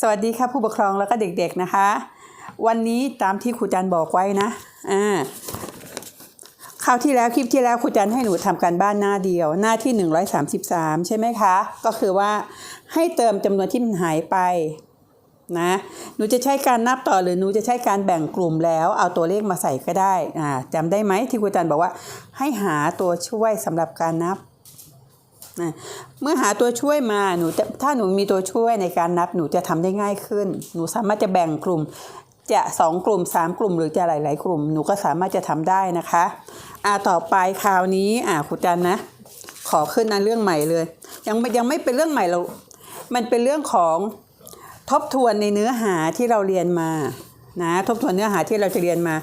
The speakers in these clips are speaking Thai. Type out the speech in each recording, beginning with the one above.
สวัสดีค่ะผู้ปกครองแล้วก็เด็กๆนะคะ วันนี้ตามที่ครูจันบอกไว้นะอ่าคราวที่แล้วคลิปที่แล้วครูจันให้หนูทำการบ้านหน้าเดียวหน้าที่ 133 ใช่ไหมคะ ก็คือว่าให้เติมจำนวนที่มันหายไปนะหนูจะใช้การนับต่อหรือหนูจะใช้การแบ่งกลุ่มแล้วเอาตัวเลขมาใส่ก็ได้อ่าจำได้ไหมที่ครูจันบอกว่าให้หาตัวช่วยสำหรับการนับ นะเมื่อหาตัวช่วยมาหนูจะถ้าหนูมีตัวช่วยในการนับหนูจะทำได้ง่ายขึ้น หนูสามารถจะแบ่งกลุ่มจะสองกลุ่มสามกลุ่มหรือจะหลาย ๆ กลุ่มหนูก็สามารถจะทำได้นะคะอ่าต่อไปคราวนี้อ่าครูจันนะ ขอขึ้นนะเรื่องใหม่เลย ยังไม่ยังไม่เป็นเรื่องใหม่เรามันเป็นเรื่องของทบทวนในเนื้อหาที่เราเรียนมานะทบทวนเนื้อหาที่เราจะเรียนมา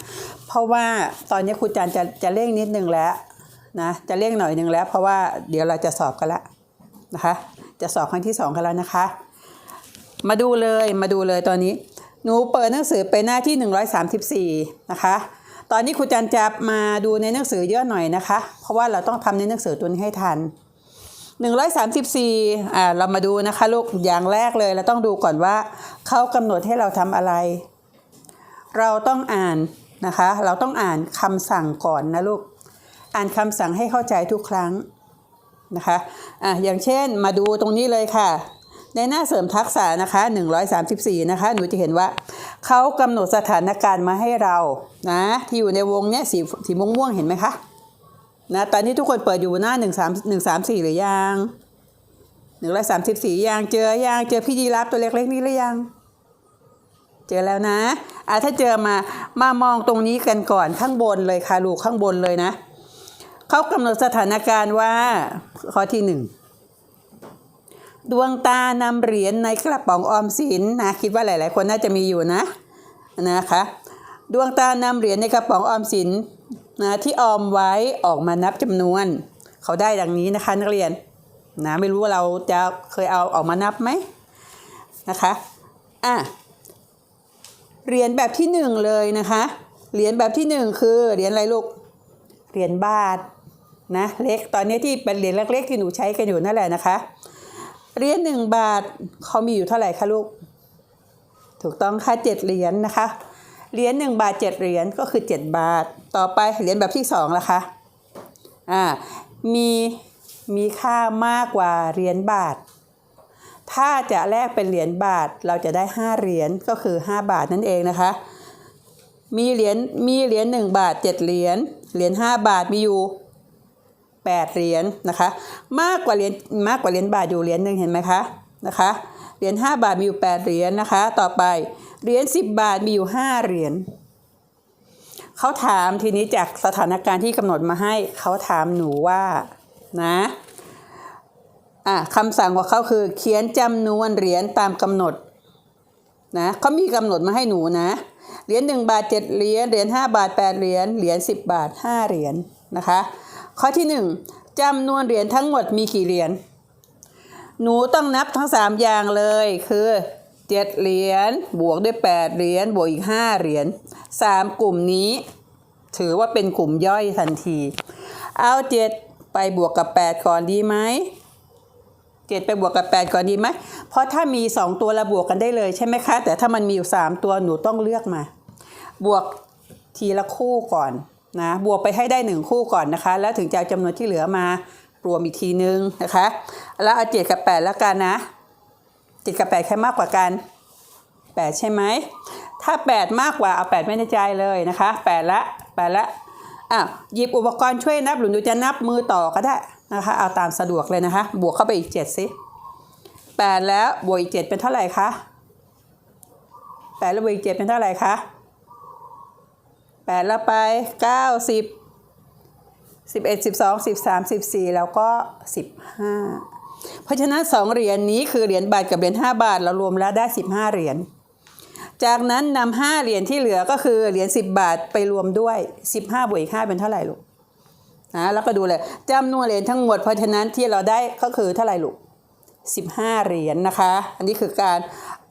เพราะว่าตอนนี้ครูจันจะจะเร่งนิดนึงแล้ว นะจะเร่งหน่อยหนึ่งแล้ว เพราะว่าเดี๋ยวเราจะสอบกันละนะคะ จะสอบครั้งที่สองกันแล้วนะคะ มาดูเลยมาดูเลยตอนนี้ หนูเปิดหนังสือไปหน้าที่ 134 นะคะ ตอนนี้ครูจันจะมาดูในหนังสือเยอะหน่อยนะคะ เพราะว่าเราต้องทำในหนังสือตัวนี้ให้ทัน134อ่าเรามาดูนะคะลูกอย่างแรกเลยเราต้องดูก่อนว่าเขากำหนดให้เราทำอะไร เราต้องอ่านนะคะ เราต้องอ่านคำสั่งก่อนนะลูก อ่านคำสั่งให้เข้าใจทุกครั้งนะคะอะอย่างเช่นมาดูตรงนี้เลยค่ะ ในหน้าเสริมทักษะนะคะ 134 นะคะ หนูจะเห็นว่าเขากำหนดสถานการณ์มาให้เรานะที่อยู่ในวงเนี้ยสีสีม่วงๆเห็นไหมคะนะตอนนี้ทุกคนเปิดอยู่หน้า 1 3 1 3 4 หรือยัง134ยังเจอยังเจอพี่ยีรับตัวเล็กๆนี่หรือยัง เจอแล้วนะอะถ้าเจอมามามองตรงนี้กันก่อนข้างบนเลยค่ะลูกข้างบนเลยนะ เขากำหนดสถานการณ์ว่า ข้อที่หนึ่งดวงตานำเหรียญในกระป๋องออมสินนะคิดว่าหลาย ๆ คนน่าจะมีอยู่นะนะคะดวงตานำเหรียญในกระป๋องออมสินนะที่ออมไว้ออกมานับจำนวน เขาได้ดังนี้นะคะนักเรียนนะไม่รู้ว่าเราจะเคยเอาออกมานับไหมนะคะอะเหรียญแบบที่หนึ่งเลยนะคะเหรียญแบบที่หนึ่งคือเหรียญอะไรลูกเหรียญบาท นะเล็กตอนนี้ที่เป็นเหรียญเล็กๆที่หนูใช้กันอยู่นั่นแหละนะคะเหรียญหนึ่งบาทเขามีอยู่เท่าไหร่คะลูก ถูกต้องค่ะเจ็ดเหรียญนะคะเหรียญหนึ่งบาทเจ็ดเหรียญก็คือเจ็ดบาท ต่อไปเหรียญแบบที่สองละคะอ่ามีมีค่ามากกว่าเหรียญบาท ถ้าจะแลกเป็นเหรียญบาทเราจะได้ห้าเหรียญก็คือห้าบาทนั่นเองนะคะมีเหรียญมีเหรียญหนึ่งบาทเจ็ดเหรียญเหรียญห้าบาทมีอยู่ แปดเหรียญนะคะ มากกว่าเหรียญมากกว่าเหรียญบาทอยู่เหรียญหนึ่งเห็นไหมคะนะคะเหรียญห้าบาทมีอยู่แปดเหรียญนะคะ ต่อไปเหรียญสิบบาทมีอยู่ห้าเหรียญเขาถามทีนี้จากสถานการณ์ที่กำหนดมาให้เขาถามหนูว่านะอะคำสั่งของเขาคือเขียนจำนวนเหรียญตามกำหนดนะเขามีกำหนดมาให้หนูนะเหรียญหนึ่งบาทเจ็ดเหรียญเหรียญห้าบาทแปดเหรียญเหรียญสิบบาทห้าเหรียญนะคะ ข้อที่หนึ่งจำนวนเหรียญทั้งหมดมีกี่เหรียญ หนูต้องนับทั้งสามอย่างเลยคือเจ็ดเหรียญบวกด้วยแปดเหรียญบวกอีกห้าเหรียญสามกลุ่มนี้ ถือว่าเป็นกลุ่มย่อยทันที เอาเจ็ดไปบวกกับแปดก่อนดีไหมเจ็ดไปบวกกับแปดก่อนดีไหมเพราะถ้ามีสองตัวเราบวกกันได้เลยใช่ไหมคะ แต่ถ้ามันมีอยู่สามตัวหนูต้องเลือกมา บวกทีละคู่ก่อน นะบวกไปให้ได้หนึ่งคู่ก่อนนะคะ แล้วถึงจะเอาจำนวนที่เหลือมารวมอีกทีนึงนะคะ แล้วเอาเจ็ดกับแปดแล้วกันนะเจ็ดกับแปดใครมากกว่ากันแปดใช่ไหมถ้าแปดมากกว่าเอาแปดไม่ในใจเลยนะคะแปดละแปดละอะหยิบอุปกรณ์ช่วยนับหรือหนูจะนับมือต่อก็ได้นะคะเอาตามสะดวกเลยนะคะ บวกเข้าไปอีกเจ็ดสิแปดแล้วบวกอีกเจ็ดเป็นเท่าไหร่คะแปดแล้วบวกอีกเจ็ดเป็นเท่าไหร่คะ แปดแล้วไปเก้าสิบสิบเอ็ดสิบสองสิบสามสิบสี่แล้วก็สิบห้าเพราะฉะนั้นสองเหรียญนี้คือเหรียญบาทกับเหรียญห้าบาทเรารวมแล้วได้สิบห้าเหรียญจากนั้นนำห้าเหรียญที่เหลือก็คือเหรียญสิบบาทไปรวมด้วยสิบห้าบวกอีกห้าเป็นเท่าไหร่ลูกนะแล้วก็ดูเลยจำนวนเหรียญทั้งหมดเพราะฉะนั้นที่เราได้ก็คือเท่าไหร่ลูกสิบห้าเหรียญนะคะ อันนี้คือการ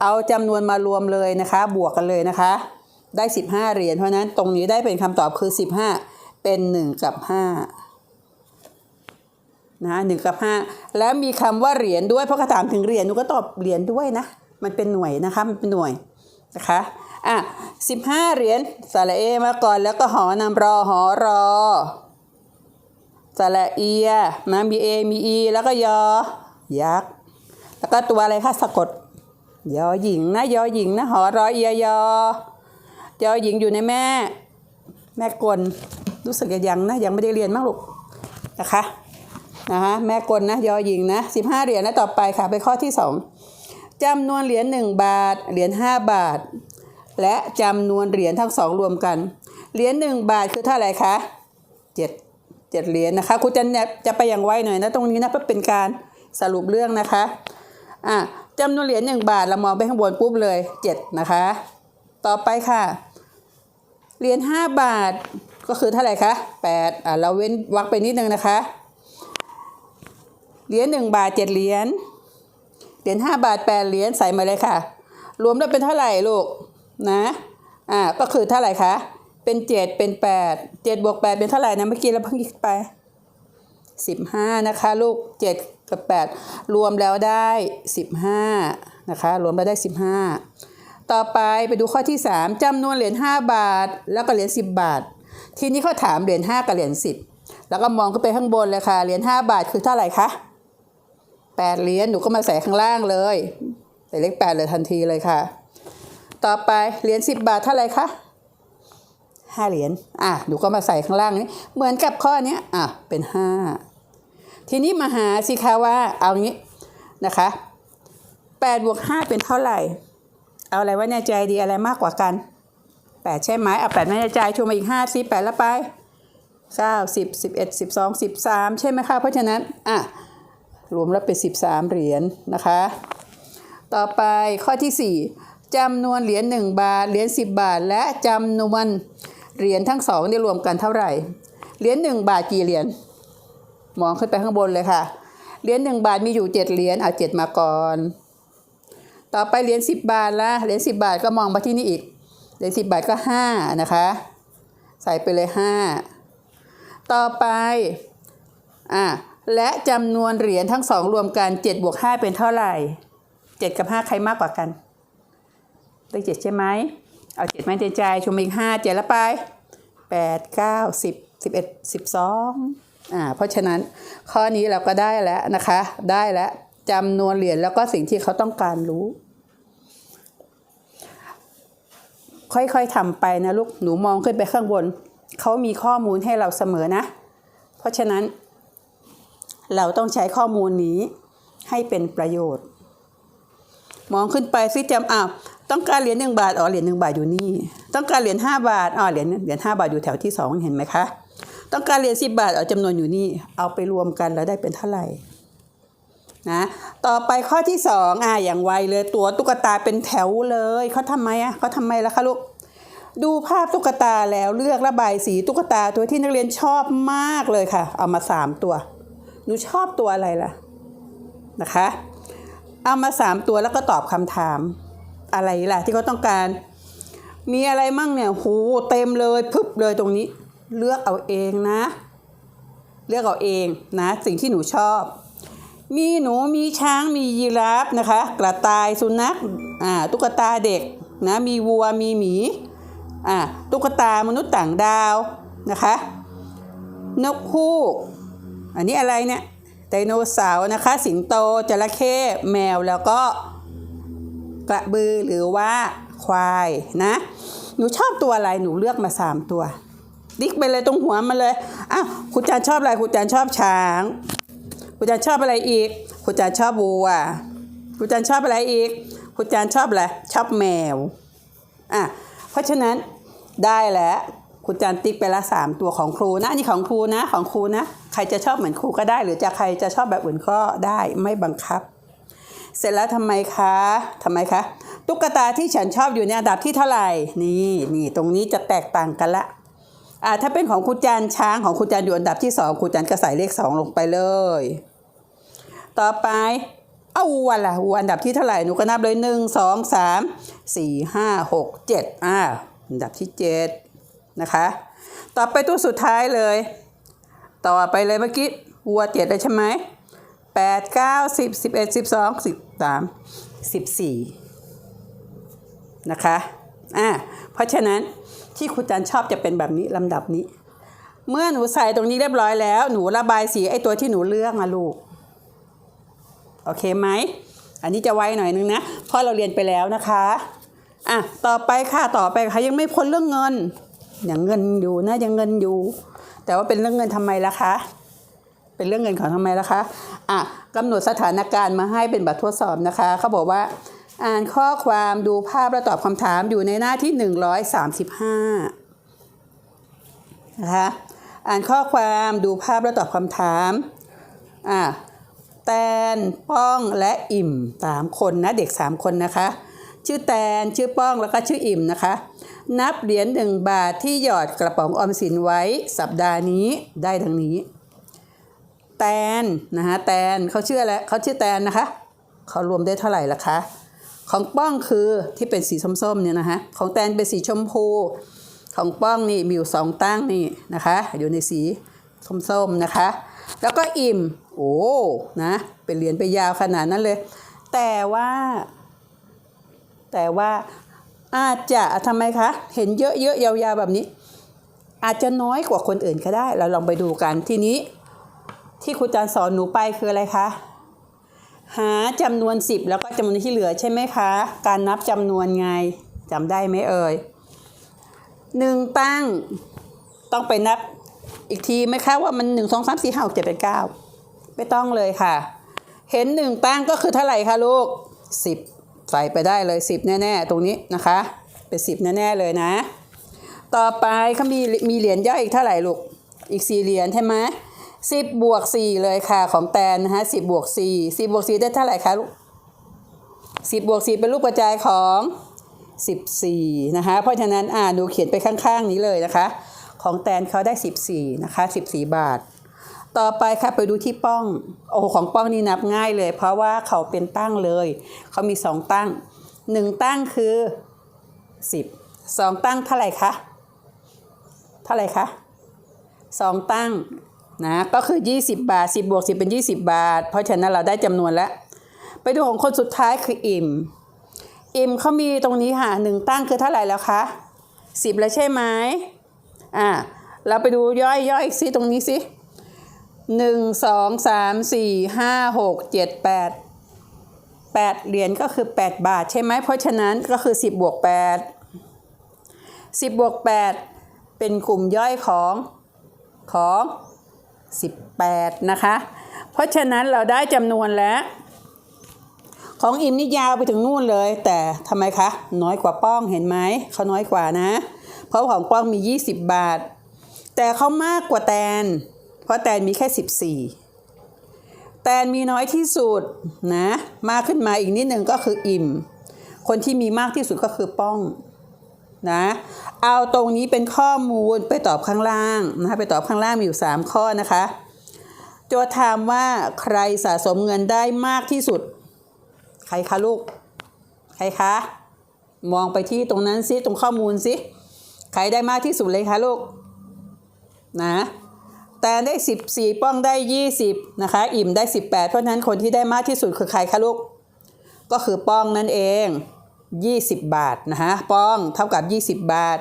เอาจำนวนมารวมเลยนะคะ บวกกันเลยนะคะ ได้สิบห้าเหรียญเพราะนั้นตรงนี้ได้เป็นคำตอบคือสิบห้าเป็นหนึ่งกับห้านะหนึ่งกับห้าแล้วมีคำว่าเหรียญด้วยเพราะเขาถามถึงเหรียญหนูก็ตอบเหรียญด้วยนะ มันเป็นหน่วยนะคะมันเป็นหน่วยนะคะอะสิบห้าเหรียญสระเอมาก่อนแล้วก็หอนำรอหอรอสระเอียนะมีเอมีอีแล้วก็ยอ ยักษ์แล้วก็ตัวอะไรคะสะกดยอหญิงนะยอหญิงนะหอรอเอียยอ ยอหญิงอยู่ในแม่ แม่กลรู้สึกยังนะยังไม่ได้เรียนมั้งลูกนะคะนะคะแม่กลนะยอหญิงนะสิบห้าเหรียญนะต่อไปค่ะไปข้อที่สองจำนวนเหรียญหนึ่งบาทเหรียญห้าบาท และจำนวนเหรียญทั้งสองรวมกันเหรียญหนึ่งบาทคือเท่าไหร่คะเจ็ดเจ็ดเหรียญนะคะครูจะจะไปอย่างไวหน่อยนะตรงนี้นะเพื่อเป็นการสรุปเรื่องนะคะอะจำนวนเหรียญหนึ่งบาทเรามองไปข้างบนปุ๊บเลยเจ็ดนะคะ ต่อไปค่ะ เหรียญห้าบาทก็คือเท่าไหร่คะแปดอะเราเว้นวรรคไปนิดนึงนะคะ เหรียญหนึ่งบาทเจ็ดเหรียญ เหรียญห้าบาทแปดเหรียญใส่มาเลยค่ะ รวมแล้วเป็นเท่าไหร่ลูกนะอ่าก็คือเท่าไหร่คะเป็นเจ็ดเป็นแปดเจ็ดบวกแปดเป็นเท่าไหร่นะเมื่อกี้เราเพิ่งคิดไปสิบห้านะคะลูกเจ็ดกับแปดรวมแล้วได้สิบห้านะคะ รวมแล้วได้สิบห้า ต่อไปไปดูข้อที่สามจำนวนเหรียญห้าบาท แล้วก็เหรียญสิบบาท ทีนี้เขาถามเหรียญห้ากับเหรียญสิบแล้วก็มองขึ้นไปข้างบนเลยค่ะเหรียญห้าบาทคือเท่าไหร่คะแปดเหรียญหนูก็มาใส่ข้างล่างเลยใส่เลขแปดเลยทันทีเลยค่ะ ต่อไปเหรียญสิบบาทเท่าไหร่คะห้าเหรียญอะหนูก็มาใส่ข้างล่างนี้เหมือนกับข้อนี้อะเป็นห้าทีนี้มาหาสิคะว่าเอางี้นะคะแปดบวกห้าเป็นเท่าไหร่ เอาอะไรไว้ในใจดีอะไรมากกว่ากันแปดใช่ไหมเอาแปดไว้ในใจชมมาอีกห้าสิแปดแล้วไปเก้าสิบสิบเอ็ดสิบสองสิบสามใช่ไหมคะเพราะฉะนั้นอะรวมแล้วเป็นสิบสามเหรียญนะคะ ต่อไปข้อที่4จำนวนเหรียญ1บาทเหรียญ10บาท และจำนวนเหรียญทั้งสองได้รวมกันเท่าไหร่เหรียญ1บาทกี่เหรียญมองขึ้นไปข้างบนเลยค่ะเหรียญ1บาทมีอยู่7เหรียญเอา7มาก่อน ต่อไปเหรียญ10 บาทละเหรียญ10 บาทก็มองมาที่นี่อีก เหรียญ10 บาทก็ 5 นะคะ ใส่ไปเลย 5 ต่อไป อะ และจำนวนเหรียญทั้งสองรวมกัน7บวก5เป็นเท่าไหร่เจ็ดกับห้าใครมากกว่ากันเลขเจ็ดใช่ไหม เอาเจ็ดมาในใจชมอีกห้าเจ็ดแล้วไปแปดเก้าสิบสิบเอ็ดสิบสองอ่า เพราะฉะนั้นข้อนี้เราก็ได้แล้วนะคะ ได้แล้ว จำนวนเหรียญแล้วก็สิ่งที่เขาต้องการรู้ ค่อยๆทำไปนะลูกหนูมองขึ้นไปข้างบน เขามีข้อมูลให้เราเสมอนะ เพราะฉะนั้น เราต้องใช้ข้อมูลนี้ให้เป็นประโยชน์ มองขึ้นไปซิจำอ้าวต้องการเหรียญหนึ่งบาทอ๋อเหรียญหนึ่งบาทอยู่นี่ ต้องการเหรียญห้าบาทอ๋อเหรียญเหรียญห้าบาทอยู่แถวที่สองเห็นไหมคะ ต้องการเหรียญสิบบาทอ๋อจำนวนอยู่นี่ เอาไปรวมกันแล้วได้เป็นเท่าไหร่ นะต่อไปข้อที่สองอะอย่างไวเลยตัวตุ๊กตาเป็นแถวเลยเขาทำไมอะเขาทำไมล่ะคะลูกดูภาพตุ๊กตาแล้วเลือกระบายสีตุ๊กตาตัวที่นักเรียนชอบมากเลยค่ะ เอามาสามตัวหนูชอบตัวอะไรล่ะนะคะ เอามาสามตัวแล้วก็ตอบคำถามอะไรล่ะที่เขาต้องการ มีอะไรมั่งเนี่ยโหเต็มเลยพึบเลยตรงนี้ เลือกเอาเองนะ เลือกเอาเองนะ สิ่งที่หนูชอบ มีหนูมีช้างมียีราฟนะคะ กระต่ายสุนัขอ่าตุ๊กตาเด็กนะมีวัวมีหมีอ่าตุ๊กตามนุษย์ต่างดาวนะคะ นกฮูก อันนี้อะไรเนี่ยไดโนเสาร์นะคะ สิงโตจระเข้แมวแล้วก็กระบือหรือว่าควายนะ หนูชอบตัวอะไรหนูเลือกมาสามตัว ดิ๊กไปเลยตรงหัวมาเลยอ้าวคุณจานชอบอะไรคุณจานชอบช้าง คุณจานชอบอะไรอีก คุณจานชอบวัวคุณจานชอบอะไรอีก คุณจานชอบอะไรชอบแมวอะเพราะฉะนั้นได้แล้วคุณจานติ๊กไปละสามตัวของครูนะนี่ของครูนะของครูนะ ใครจะชอบเหมือนครูก็ได้ หรือจะใครจะชอบแบบอื่นก็ได้ไม่บังคับ เสร็จแล้วทำไมคะทำไมคะตุ๊กตาที่ฉันชอบอยู่ในอันดับที่เท่าไหร่นี่นี่ตรงนี้จะแตกต่างกันละอ่าถ้าเป็นของครูจันช้างของครูจันอยู่อันดับที่สองครูจันก็ใส่เลขสองลงไปเลย ต่อไปเอาวัวล่ะวัวอันดับที่เท่าไหร่หนูก็นับเลยหนึ่งสองสามสี่ห้าหกเจ็ดอ่าอันดับที่เจ็ดนะคะ ต่อไปตัวสุดท้ายเลย ต่อไปเลยเมื่อกี้วัวเจ็ดเลยใช่ไหมแปดเก้าสิบสิบเอ็ดสิบสองสิบสามสิบสี่นะคะอ่าเพราะฉะนั้นที่ครูจันชอบจะเป็นแบบนี้ลำดับนี้ เมื่อหนูใส่ตรงนี้เรียบร้อยแล้ว หนูระบายสีไอ้ตัวที่หนูเลือกนะลูก โอเคไหม อันนี้จะไวหน่อยนึงนะ เพราะเราเรียนไปแล้วนะคะอะต่อไปค่ะต่อไปค่ะยังไม่พ้นเรื่องเงินยังเงินอยู่นะยังเงินอยู่ แต่ว่าเป็นเรื่องเงินทำไมล่ะคะ เป็นเรื่องเงินของทำไมล่ะคะอะกำหนดสถานการณ์มาให้เป็นแบบทดสอบนะคะเขาบอกว่า อ่านข้อความดูภาพและตอบคำถามอยู่ในหน้าที่ 135นะคะอ่านข้อความดูภาพและตอบคำถามอะ แตน ป้องและอิ่มสามคนนะเด็กสามคนนะคะ ชื่อแตนชื่อป้องแล้วก็ชื่ออิ่มนะคะ นับเหรียญหนึ่งบาทที่หยอดกระป๋องออมสินไว้สัปดาห์นี้ได้ดังนี้ แตนนะคะแตนเขาชื่ออะไรเขาชื่อแตนนะคะเขารวมได้เท่าไหร่ล่ะคะของป้องคือที่เป็นสีส้มๆเนี่ยนะคะของแตนเป็นสีชมพู ของป้องนี่มีอยู่สองตั้งนี่นะคะอยู่ในสีส้มๆนะคะ แล้วก็อิ่ม โอ้นะเป็นเหรียญไปยาวขนาดนั้นเลย แต่ว่า แต่ว่าอาจจะทำไมคะ เห็นเยอะๆยาวๆแบบนี้ อาจจะน้อยกว่าคนอื่นก็ได้ เราลองไปดูกันทีนี้ ที่ครูจันสอนหนูไปคืออะไรคะหาจำนวน 10 แล้วก็จำนวนที่เหลือใช่ไหมคะ การนับจำนวนไงจำได้ไหมเอ่ยหนึ่งตั้งต้องไปนับอีกทีไหมคะว่ามัน1 2 3 4 5 6 7 8 9 ไม่ต้องเลยค่ะ เห็นหนึ่งตั้งก็คือเท่าไหร่คะลูก10ใส่ไปได้เลย10แน่ ๆ ตรงนี้นะคะ เป็น10แน่ ๆ เลยนะ ต่อไปเขามีมีเหรียญย่อยอีกเท่าไหร่ลูกอีก4เหรียญใช่ไหมสิบบวกสี่เลยค่ะของแตนนะฮะสิบบวกสี่สิบบวกสี่ได้เท่าไหร่คะลูกสิบบวกสี่เป็นรูปกระจายของสิบสี่นะคะเพราะฉะนั้นอ่าดูเขียนไปข้าง ๆ นี้เลยนะคะ ของแตนเขาได้สิบสี่นะคะสิบสี่บาท ต่อไปค่ะไปดูที่ป้อง โอ้ของป้องนี่นับง่ายเลย เพราะว่าเขาเป็นตั้งเลย เขามีสองตั้งหนึ่งตั้งคือสิบสองตั้งเท่าไหร่คะเท่าไหร่คะสองตั้งนะก็คือ 20 บาท 10บวก10 เป็น 20 บาท เพราะฉะนั้นเราได้จำนวนแล้ว ไปดูของคนสุดท้ายคืออิ่ม อิ่มเขามีตรงนี้ค่ะหนึ่งตั้งคือเท่าไหร่แล้วคะ10 แล้วใช่ไหมอ่าเราไปดูย่อยย่อยซิตรงนี้สิ หนึ่งสองสามสี่ห้าหกเจ็ดแปดแปดเหรียญก็คือ8บาทใช่ไหมเพราะฉะนั้นก็คือ10บบวก8 10บบวก8เป็นกลุ่มย่อยของของ18นะคะ เพราะฉะนั้นเราได้จำนวนแล้ว ของอิมนี่ยาวไปถึงนู่นเลย แต่ทำไมคะ น้อยกว่าป้องเห็นไหมเขาน้อยกว่านะ เพราะของป้องมี 20 บาท แต่เขามากกว่าแตน ราะแตนมีแค่ 14 แตนมีน้อยที่สุดนะมากขึ้นมาอีกนิดหนึ่งก็คืออิ่ม คนที่มีมากที่สุดก็คือป้องนะเอาตรงนี้เป็นข้อมูลไปตอบข้างล่างนะคะไปตอบข้างล่างมีอยู่ 3 ข้อนะคะ โจทย์ถามว่าใครสะสมเงินได้มากที่สุด ใครคะลูก ใครคะ มองไปที่ตรงนั้นซิตรงข้อมูลซิใครได้มากที่สุดเลยคะลูกนะ แต่ได้ 14 ป้องได้ 20 นะคะ อิ่มได้ 18 เพราะฉะนั้นคนที่ได้มากที่สุดคือใครคะลูก ก็คือป้องนั่นเอง 20 บาทนะคะป้องเท่ากับ 20 บาท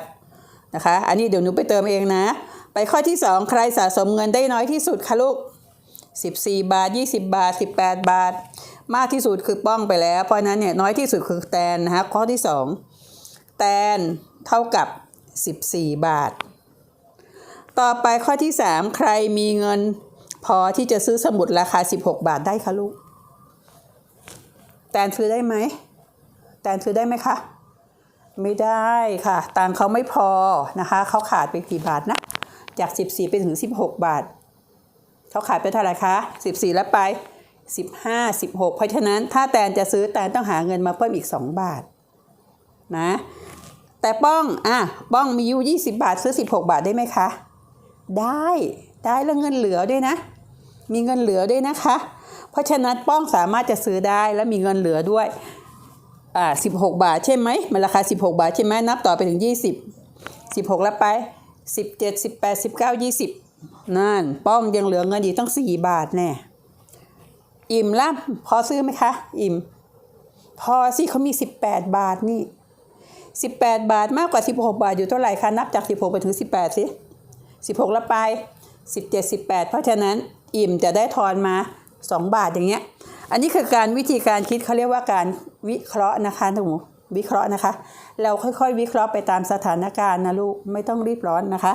นะคะ อันนี้เดี๋ยวหนูไปเติมเองนะ ไปข้อที่ 2 ใครสะสมเงินได้น้อยที่สุดคะลูก 14 บาท 20 บาท 18 บาท มากที่สุดคือป้องไปแล้ว เพราะฉะนั้นเนี่ยน้อยที่สุดคือแตนนะคะข้อที่ 2 แตนเท่ากับ 14 บาท ต่อไปข้อที่ 3 ใครมีเงิน พอที่จะซื้อสมุดราคา 16 บาทได้คะลูก แตนซื้อได้ไหม แตนซื้อได้ไหมคะ ไม่ได้ค่ะ ตังเขาไม่พอนะคะ เขาขาดไปกี่บาทนะ จาก 14 ไปถึง 16 บาท เขาขาดไปเท่าไหร่คะ 14 แล้วไป 15 16 เพราะฉะนั้นถ้าแตนจะซื้อแตนต้องหาเงินมาเพิ่มอีก 2 บาทนะแต่ป้อง อะ ป้องมีอยู่ 20 บาท ซื้อ 16 บาทได้ไหมคะ ได้ได้แล้วเงินเหลือด้วยนะ มีเงินเหลือด้วยนะคะ เพราะฉะนั้นป้องสามารถจะซื้อได้และมีเงินเหลือด้วยอ่าสิบหกบาทใช่ไหมมันราคาสิบหกบาทใช่ไหมนับต่อไปถึงยี่สิบสิบหกแล้วไปสิบเจ็ดสิบแปดสิบเก้ายี่สิบนั่นป้องยังเหลือเงินอีกตั้งสี่บาทแน่อิ่มละพอซื้อไหมคะ อิ่ม พอสิเขามีสิบแปดบาทนี่18บาทมากกว่า16บาทอยู่เท่าไหร่คะนับจาก16ไปถึง18สิ 16แล้วไป 17 18 เพราะฉะนั้นอิ่มจะได้ทอนมา 2 บาทอย่างเงี้ย อันนี้คือการวิธีการคิดเขาเรียกว่าการวิเคราะห์นะคะหนูวิเคราะห์นะคะ เราค่อยๆ วิเคราะห์ไปตามสถานการณ์นะลูกไม่ต้องรีบร้อนนะคะ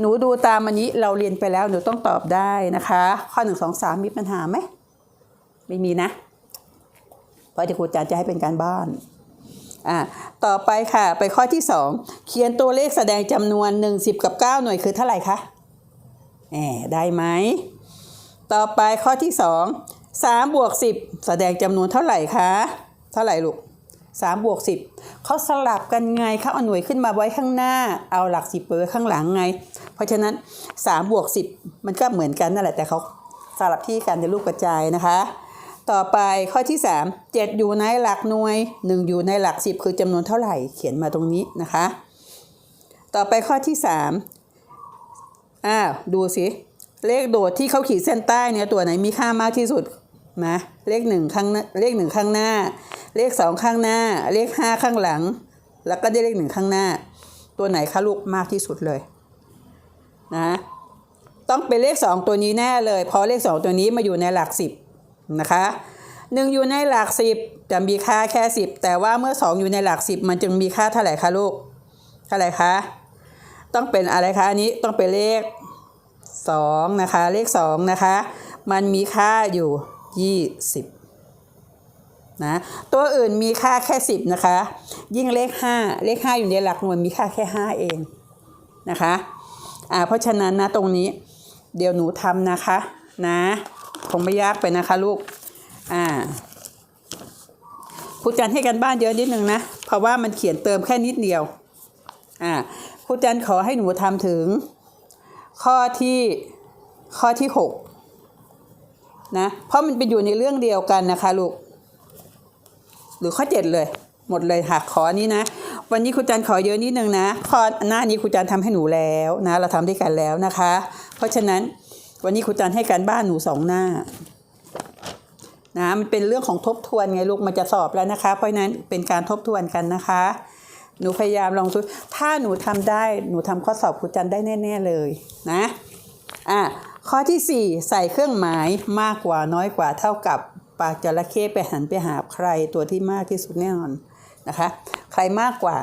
หนูดูตามอันนี้เราเรียนไปแล้วหนูต้องตอบได้นะคะ ข้อ 1 2 3 มีปัญหาไหมไม่มีนะ เพราะที่ครูอาจารย์จะให้เป็นการบ้าน ต่อไปค่ะ ไปข้อที่ 2 เขียนตัวเลขแสดงจำนวน 1 10 กับ 9 หน่วยคือเท่าไหร่คะแหมได้ไหม ต่อไปข้อที่ 2 3บวก10 แสดงจำนวนเท่าไหร่คะ เท่าไหร่ลูก3บวก10เขาสลับกันไงเขาเอาหน่วยขึ้นมาไว้ข้างหน้า เอาหลัก10ไปไว้ข้างหลังไง เพราะฉะนั้น3บวก10 มันก็เหมือนกันนั่นแหละแต่เขาสลับที่กันในรูปกระจายนะคะ ต่อไปข้อที่ 3 7 อยู่ในหลักหน่วย 1 อยู่ในหลัก 10 คือจำนวนเท่าไหร่เขียนมาตรงนี้นะคะ ต่อไปข้อที่ 3อ้าวดูสิ เลขโดดที่เขาขีดเส้นใต้เนี่ยตัวไหนมีค่ามากที่สุดนะเลขหนึ่งข้างเลขหนึ่งข้างหน้า เลขสองข้างหน้า เลขห้าข้างหลัง แล้วก็ได้เลขหนึ่งข้างหน้า ตัวไหนคะลูกมากที่สุดเลยนะต้องเป็นเลข 2 ตัวนี้แน่เลย เพราะเลข 2 ตัวนี้มาอยู่ในหลัก 10 นะคะหนึ่งอยู่ในหลัก10จะมีค่าแค่10แต่ว่าเมื่อ2อยู่ในหลัก10มันจึงมีค่าเท่าไหร่คะลูกเท่าไหร่คะต้องเป็นอะไรคะอันนี้ต้องเป็นเลข2นะคะเลข2นะคะมันมีค่าอยู่20นะตัวอื่นมีค่าแค่10นะคะ ยิ่งเลข5เลข5อยู่ในหลักหน่วยมีค่าแค่5เองนะคะอ่าเพราะฉะนั้นนะตรงนี้เดี๋ยวหนูทำนะคะนะ คงไม่ยากไปนะคะลูก อ่าครูจันให้กันบ้านเยอะนิดนึงนะ เพราะว่ามันเขียนเติมแค่นิดเดียว อ่าครูจันขอให้หนูทำถึง ข้อที่ข้อที่หกนะ เพราะมันเป็นอยู่ในเรื่องเดียวกันนะคะลูก หรือข้อเจ็ดเลย หมดเลยค่ะขออันนี้นะวันนี้ครูจันขอเยอะนิดนึงนะข้อหน้านี้ครูจันทำให้หนูแล้วนะ เราทำด้วยกันแล้วนะคะ เพราะฉะนั้น วันนี้ครูจันให้การบ้านหนูสองหน้านะมันเป็นเรื่องของทบทวนไงลูกมันจะสอบแล้วนะคะ เพราะนั้นเป็นการทบทวนกันนะคะ หนูพยายามลองทุถ้าหนูทำได้หนูทำข้อสอบครูจันได้แน่ ๆเลยนะอะข้อที่สี่ใส่เครื่องหมายมากกว่าน้อยกว่าเท่ากับปากจระเข้ไปหันไปหาใครตัวที่มากที่สุดแน่นอนนะคะ ใครมากกว่า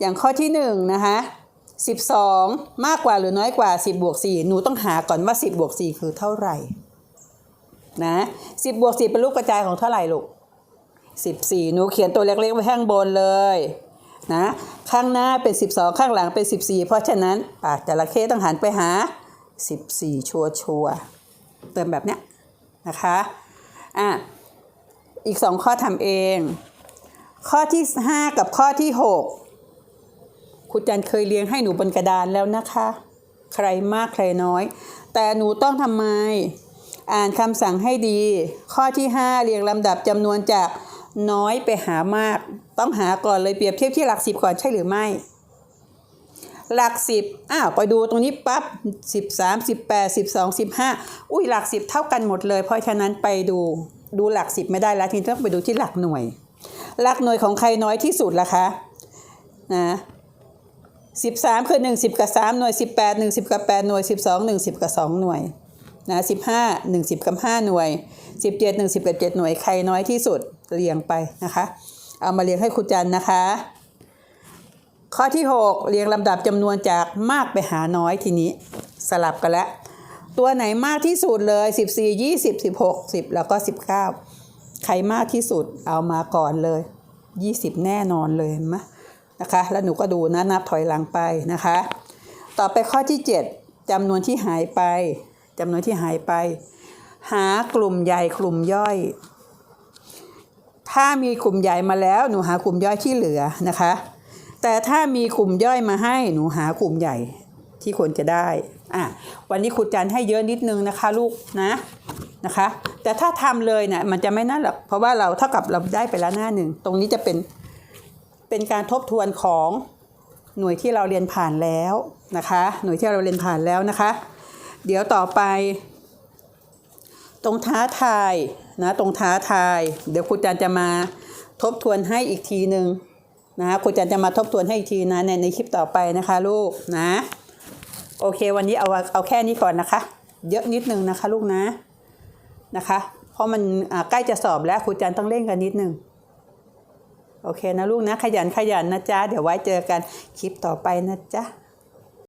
อย่างข้อที่หนึ่งนะคะ 12 มากกว่าหรือน้อยกว่า 10บวก4หนูต้องหาก่อนว่า 10บวก4คือเท่าไหร่นะ10บวก4เป็นลูกกระจายของเท่าไหร่ลูก14 หนูเขียนตัวเล็กๆไว้ข้างบนเลยนะข้างหน้าเป็น 12 ข้างหลังเป็น 14 เพราะฉะนั้นปากจระเข้ต้องหันไปหา 14 ชัวชัวเติมแบบเนี้ยนะคะอะอีก 2 ข้อทำเอง ข้อที่ 5 กับข้อที่ 6 ครูจันเคยเรียงให้หนูบนกระดานแล้วนะคะ ใครมากใครน้อย แต่หนูต้องทำไม อ่านคำสั่งให้ดี ข้อที่ 5 เรียงลำดับจำนวนจากน้อยไปหามาก ต้องหาก่อนเลยเปรียบเทียบที่หลักสิบก่อนใช่หรือไม่ หลักสิบอ้าวไปดูตรงนี้ปั๊บสิบสามสิบแปดสิบสองสิบห้าอุ้ยหลักสิบเท่ากันหมดเลย เพราะฉะนั้นไปดูดูหลักสิบไม่ได้แล้วทีนี้ต้องไปดูที่หลักหน่วย หลักหน่วยของใครน้อยที่สุดล่ะคะนะ สิบสามคือหนึ่งสิบกับสามหน่วยสิบแปดหนึ่งสิบกับแปดหน่วยสิบสองหนึ่งสิบกับสองหน่วยนะสิบห้าหนึ่งสิบกับห้าหน่วยสิบเจ็ดหนึ่งสิบกับเจ็ดหน่วย ใครน้อยที่สุดเรียงไปนะคะ เอามาเรียงให้ครูจันนะคะ ข้อที่ 6 เรียงลำดับจำนวนจากมากไปหาน้อยทีนี้ สลับกันแล้ว ตัวไหนมากที่สุดเลย 14 20 16 10 แล้วก็ 19 ใครมากที่สุดเอามาก่อนเลย 20 แน่นอนเลยเห็ นะคะ แล้วหนูก็ดูนะนับถอยหลังไปนะคะ ต่อไปข้อที่ 7จำนวนที่หายไปจำนวนที่หายไป หากลุ่มใหญ่กลุ่มย่อย ถ้ามีกลุ่มใหญ่มาแล้วหนูหากลุ่มย่อยที่เหลือนะคะ แต่ถ้ามีกลุ่มย่อยมาให้หนูหากลุ่มใหญ่ที่ควรจะได้อะวันนี้ครูจันให้เยอะนิดนึงนะคะลูกนะนะคะ แต่ถ้าทำเลยเนี่ยมันจะไม่นั่นหรอกเพราะว่าเราเท่ากับเราได้ไปแล้วหน้าหนึ่งตรงนี้จะเป็น เป็นการทบทวนของหน่วยที่เราเรียนผ่านแล้วนะคะ หน่วยที่เราเรียนผ่านแล้วนะคะ เดี๋ยวต่อไป ตรงท้าทายนะตรงท้าทาย เดี๋ยวครูจันจะมาทบทวนให้อีกทีหนึ่งนะครูจันจะมาทบทวนให้อีกทีนะในในคลิปต่อไปนะคะลูกนะโอเควันนี้เอาเอาแค่นี้ก่อนนะคะ เยอะนิดนึงนะคะลูกนะนะคะ เพราะมันใกล้จะสอบแล้วครูจันต้องเร่งกันนิดนึง โอเคนะลูกนะขยันขยันนะจ๊ะ เดี๋ยวไว้เจอกันคลิปต่อไปนะจ๊ะ